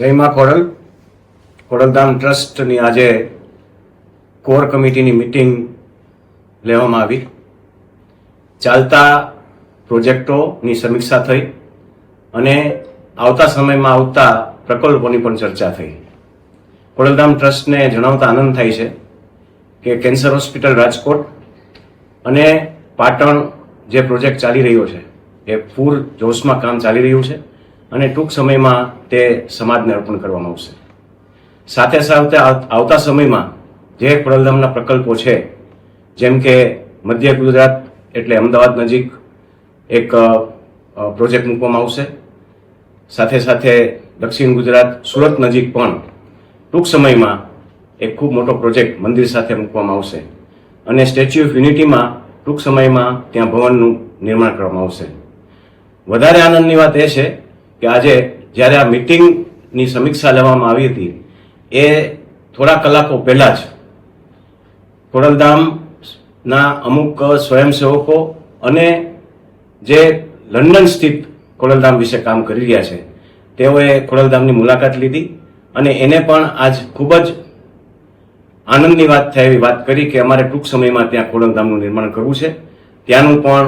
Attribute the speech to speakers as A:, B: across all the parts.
A: જય મા ખોડલ. ખોડલધામ ટ્રસ્ટની આજે કોર કમિટીની મિટિંગ લેવામાં આવી. ચાલતા પ્રોજેક્ટોની સમીક્ષા થઈ અને આવતા સમયમાં આવતા પ્રકલ્પોની પણ ચર્ચા થઈ. ખોડલધામ ટ્રસ્ટને જણાવતા આનંદ થાય છે કે કેન્સર હોસ્પિટલ રાજકોટ અને પાટણ જે પ્રોજેક્ટ ચાલી રહ્યો છે, એ પૂર જોશમાં કામ ચાલી રહ્યું છે. અને ટૂંક સમયમાં તે સમાજને અર્પણ કરવામાં આવશે. સાથે સાથે આવતા સમયમાં જે પ્રલધામના પ્રકલ્પો છે, જેમ કે મધ્ય ગુજરાત એટલે અમદાવાદ નજીક એક પ્રોજેક્ટ મૂકવામાં આવશે. સાથે સાથે દક્ષિણ ગુજરાત, સુરત નજીક પણ ટૂંક સમયમાં એક ખૂબ મોટો પ્રોજેક્ટ મંદિર સાથે મૂકવામાં આવશે. અને સ્ટેચ્યુ ઓફ યુનિટીમાં ટૂંક સમયમાં ત્યાં ભવનનું નિર્માણ કરવામાં આવશે. વધારે આનંદની વાત એ છે કે આજે જ્યારે આ મિટિંગની સમીક્ષા લેવામાં આવી હતી, એ થોડા કલાકો પહેલાં જ ખોડલધામના અમુક સ્વયંસેવકો અને જે લંડન સ્થિત ખોડલધામ વિશે કામ કરી રહ્યા છે, તેઓએ ખોડલધામની મુલાકાત લીધી અને એને પણ આજ ખૂબ જ આનંદની વાત થાય એવી વાત કરી કે અમારે ટૂંક સમયમાં ત્યાં ખોડલધામનું નિર્માણ કરવું છે. ત્યાંનું પણ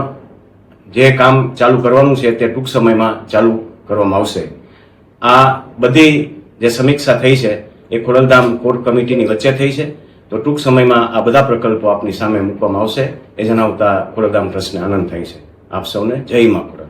A: જે કામ ચાલુ કરવાનું છે તે ટૂંક સમયમાં ચાલુ કરવામાં આવશે. આ બધી જે સમીક્ષા થઈ છે, એ ખોડલધામ કોર કમિટીની વચ્ચે થઈ છે. તો ટૂંક સમયમાં આ બધા પ્રકલ્પો આપની સામે મૂકવામાં આવશે. એ જણાવતા ખોડલધામ ટ્રસ્ટને આનંદ થાય છે. આપ સૌને જય મા